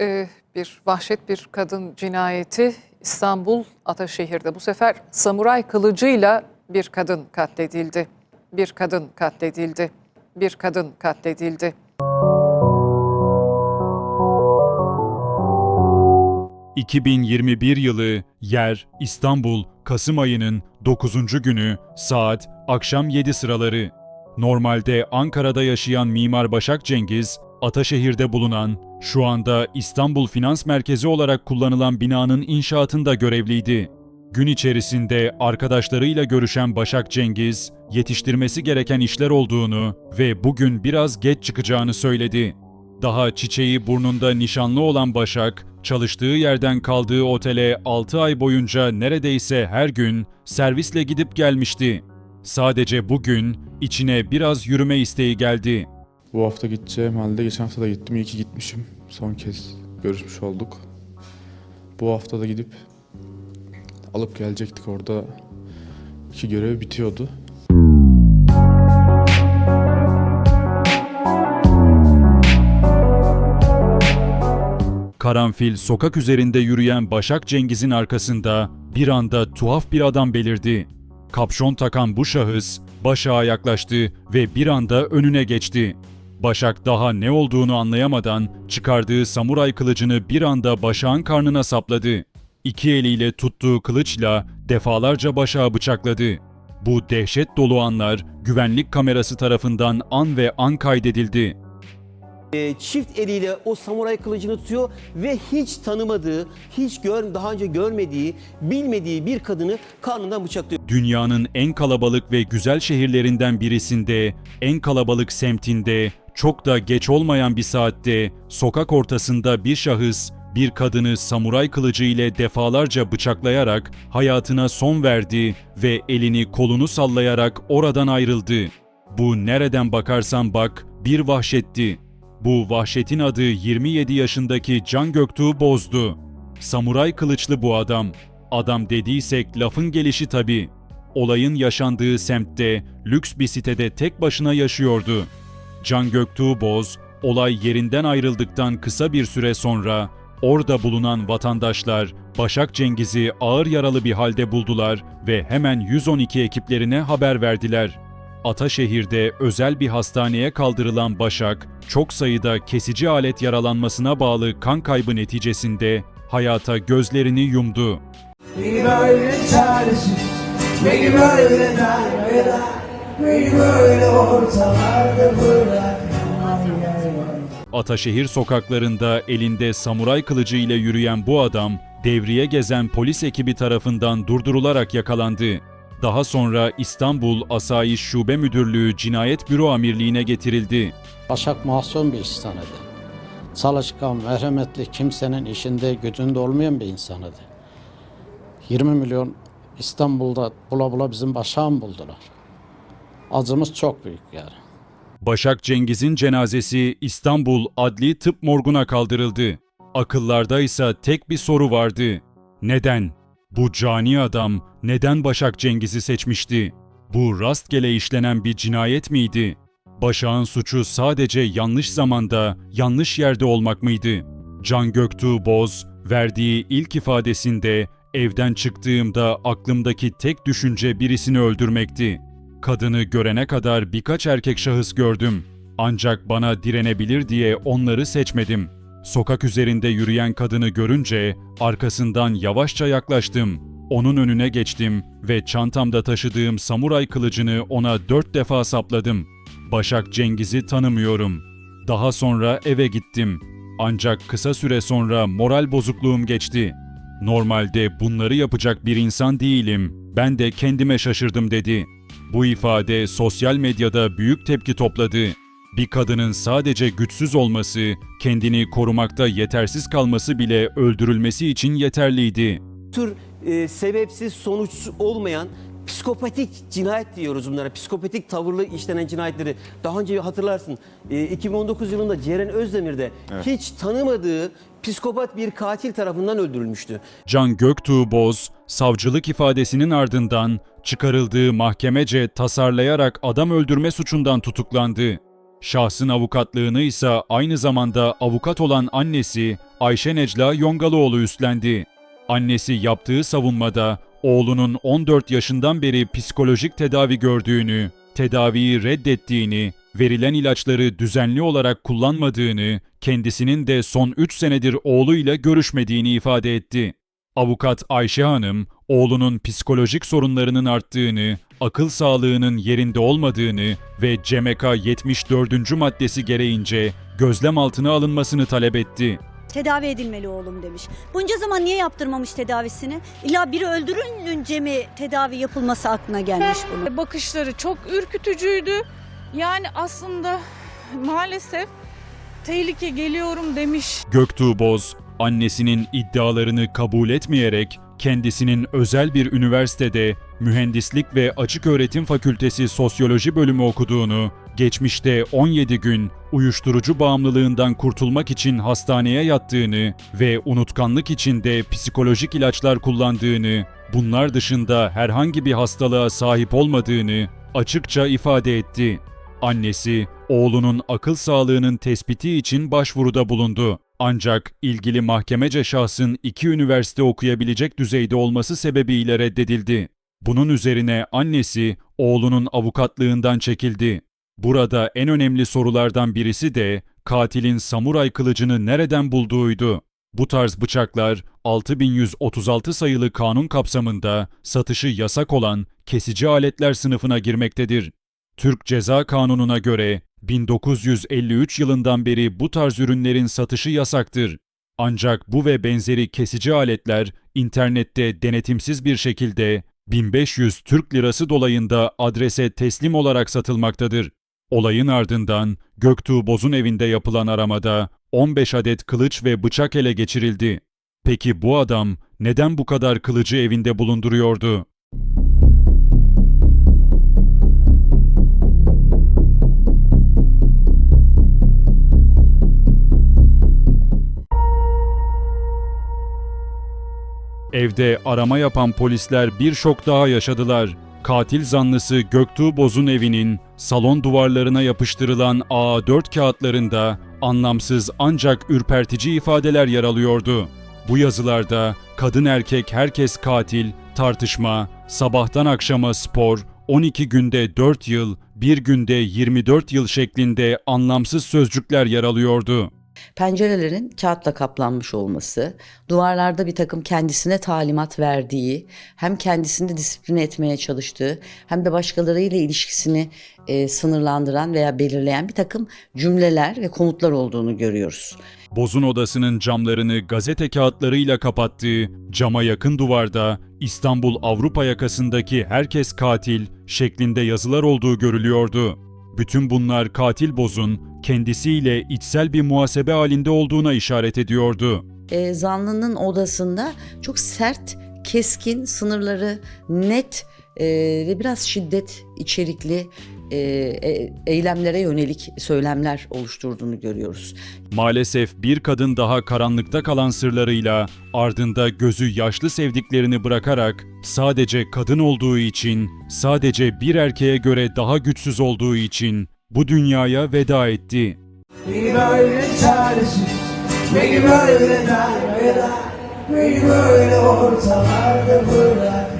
Ee, bir vahşet bir kadın cinayeti İstanbul Ataşehir'de. Bu sefer samuray kılıcıyla bir kadın katledildi. Bir kadın katledildi. Bir kadın katledildi. ...2021 yılı, yer, İstanbul, Kasım ayının 9. günü, saat, akşam 7 sıraları. Normalde Ankara'da yaşayan Mimar Başak Cengiz, Ataşehir'de bulunan, şu anda İstanbul Finans Merkezi olarak kullanılan binanın inşaatında görevliydi. Gün içerisinde arkadaşlarıyla görüşen Başak Cengiz, yetiştirmesi gereken işler olduğunu ve bugün biraz geç çıkacağını söyledi. Daha çiçeği burnunda nişanlı olan Başak, çalıştığı yerden kaldığı otele 6 ay boyunca neredeyse her gün servisle gidip gelmişti. Sadece bugün içine biraz yürüme isteği geldi. Bu hafta gideceğim halde geçen hafta da gittim. İyi ki gitmişim. Son kez görüşmüş olduk. Bu hafta da gidip alıp gelecektik orada. iki görev bitiyordu. Karanfil sokak üzerinde yürüyen Başak Cengiz'in arkasında bir anda tuhaf bir adam belirdi. Kapşon takan bu şahıs Başak'a yaklaştı ve bir anda önüne geçti. Başak daha ne olduğunu anlayamadan çıkardığı samuray kılıcını bir anda Başak'ın karnına sapladı. İki eliyle tuttuğu kılıçla defalarca Başak'ı bıçakladı. Bu dehşet dolu anlar güvenlik kamerası tarafından an ve an kaydedildi. E, çift eliyle o samuray kılıcını tutuyor ve hiç tanımadığı, hiç gör, daha önce görmediği, bilmediği bir kadını karnından bıçaklıyor. Dünyanın en kalabalık ve güzel şehirlerinden birisinde, en kalabalık semtinde, çok da geç olmayan bir saatte, sokak ortasında bir şahıs, bir kadını samuray kılıcı ile defalarca bıçaklayarak hayatına son verdi ve elini kolunu sallayarak oradan ayrıldı. Bu nereden bakarsan bak bir vahşetti. Bu vahşetin adı 27 yaşındaki Can Göktuğ Bozdu. Samuray kılıçlı bu adam. Adam dediysek lafın gelişi tabii. Olayın yaşandığı semtte lüks bir sitede tek başına yaşıyordu. Can Göktuğ Boz, olay yerinden ayrıldıktan kısa bir süre sonra orada bulunan vatandaşlar Başak Cengiz'i ağır yaralı bir halde buldular ve hemen 112 ekiplerine haber verdiler. Ataşehir'de özel bir hastaneye kaldırılan Başak, çok sayıda kesici alet yaralanmasına bağlı kan kaybı neticesinde hayata gözlerini yumdu. Beni böyle çaresiz, beni böyle darbeler, Ataşehir sokaklarında elinde samuray kılıcı ile yürüyen bu adam, devriye gezen polis ekibi tarafından durdurularak yakalandı. Daha sonra İstanbul Asayiş Şube Müdürlüğü Cinayet Büro Amirliğine getirildi. Başak masum bir insan idi. Çalışkan, merhametli, kimsenin işinde, gücünde olmayan bir insan idi. 20 milyon İstanbul'da bula bula bizim Başak'ı buldular. Acımız çok büyük yani. Başak Cengiz'in cenazesi İstanbul Adli Tıp Morgu'na kaldırıldı. Akıllarda ise tek bir soru vardı. Neden? Bu cani adam neden Başak Cengiz'i seçmişti? Bu rastgele işlenen bir cinayet miydi? Başak'ın suçu sadece yanlış zamanda, yanlış yerde olmak mıydı? Can Göktuğ Boz, verdiği ilk ifadesinde evden çıktığımda aklımdaki tek düşünce birisini öldürmekti. Kadını görene kadar birkaç erkek şahıs gördüm. Ancak bana direnebilir diye onları seçmedim. Sokak üzerinde yürüyen kadını görünce arkasından yavaşça yaklaştım. Onun önüne geçtim ve çantamda taşıdığım samuray kılıcını ona dört defa sapladım. Başak Cengiz'i tanımıyorum. Daha sonra eve gittim. Ancak kısa süre sonra moral bozukluğum geçti. Normalde bunları yapacak bir insan değilim. Ben de kendime şaşırdım dedi. Bu ifade sosyal medyada büyük tepki topladı. Bir kadının sadece güçsüz olması, kendini korumakta yetersiz kalması bile öldürülmesi için yeterliydi. Tür e, sebepsiz, sonuçsuz olmayan psikopatik cinayet diyoruz bunlara. Psikopatik tavırlı işlenen cinayetleri. Daha önce hatırlarsın e, 2019 yılında Ceren Özdemir'de hiç tanımadığı psikopat bir katil tarafından öldürülmüştü. Can Göktuğ Boz, savcılık ifadesinin ardından çıkarıldığı mahkemece tasarlayarak adam öldürme suçundan tutuklandı. Şahsın avukatlığını ise aynı zamanda avukat olan annesi Ayşe Necla Yongalıoğlu üstlendi. Annesi yaptığı savunmada oğlunun 14 yaşından beri psikolojik tedavi gördüğünü, tedaviyi reddettiğini, verilen ilaçları düzenli olarak kullanmadığını, kendisinin de son 3 senedir oğluyla görüşmediğini ifade etti. Avukat Ayşe Hanım, oğlunun psikolojik sorunlarının arttığını, akıl sağlığının yerinde olmadığını ve CMK 74. maddesi gereğince gözlem altına alınmasını talep etti. Tedavi edilmeli oğlum demiş. Bunca zaman niye yaptırmamış tedavisini? İlla biri öldürülünce mi tedavi yapılması aklına gelmiş bunun? Bakışları çok ürkütücüydü. Yani aslında maalesef tehlike geliyorum demiş. Göktuğ Boz, annesinin iddialarını kabul etmeyerek kendisinin özel bir üniversitede mühendislik ve açık öğretim fakültesi sosyoloji bölümü okuduğunu, geçmişte 17 gün uyuşturucu bağımlılığından kurtulmak için hastaneye yattığını ve unutkanlık için de psikolojik ilaçlar kullandığını, bunlar dışında herhangi bir hastalığa sahip olmadığını açıkça ifade etti. Annesi, oğlunun akıl sağlığının tespiti için başvuruda bulundu. Ancak ilgili mahkemece şahsın iki üniversite okuyabilecek düzeyde olması sebebiyle reddedildi. Bunun üzerine annesi oğlunun avukatlığından çekildi. Burada en önemli sorulardan birisi de katilin samuray kılıcını nereden bulduğuydu. Bu tarz bıçaklar 6136 sayılı kanun kapsamında satışı yasak olan kesici aletler sınıfına girmektedir. Türk Ceza Kanunu'na göre 1953 yılından beri bu tarz ürünlerin satışı yasaktır. Ancak bu ve benzeri kesici aletler internette denetimsiz bir şekilde 1500 Türk Lirası dolayında adrese teslim olarak satılmaktadır. Olayın ardından Göktuğ Boz'un evinde yapılan aramada 15 adet kılıç ve bıçak ele geçirildi. Peki bu adam neden bu kadar kılıcı evinde bulunduruyordu? Evde arama yapan polisler bir şok daha yaşadılar. Katil zanlısı Göktuğ Boz'un evinin salon duvarlarına yapıştırılan A4 kağıtlarında anlamsız ancak ürpertici ifadeler yer alıyordu. Bu yazılarda kadın erkek herkes katil, tartışma, sabahtan akşama spor, 12 günde 4 yıl, bir günde 24 yıl şeklinde anlamsız sözcükler yer alıyordu. Pencerelerin kağıtla kaplanmış olması, duvarlarda bir takım kendisine talimat verdiği, hem kendisini disipline etmeye çalıştığı hem de başkalarıyla ilişkisini e, sınırlandıran veya belirleyen bir takım cümleler ve komutlar olduğunu görüyoruz. Boz'un odasının camlarını gazete kağıtlarıyla kapattığı, cama yakın duvarda İstanbul Avrupa yakasındaki herkes katil şeklinde yazılar olduğu görülüyordu. Bütün bunlar katil Boz'un kendisiyle içsel bir muhasebe halinde olduğuna işaret ediyordu. E, zanlının odasında çok sert, keskin, sınırları net e, ve biraz şiddet içerikli e, e, eylemlere yönelik söylemler oluşturduğunu görüyoruz. Maalesef bir kadın daha karanlıkta kalan sırlarıyla ardında gözü yaşlı sevdiklerini bırakarak sadece kadın olduğu için, sadece bir erkeğe göre daha güçsüz olduğu için bu dünyaya veda etti. Beni böyle çaresiz Beni böyle darmayan Beni böyle ortalarda bırak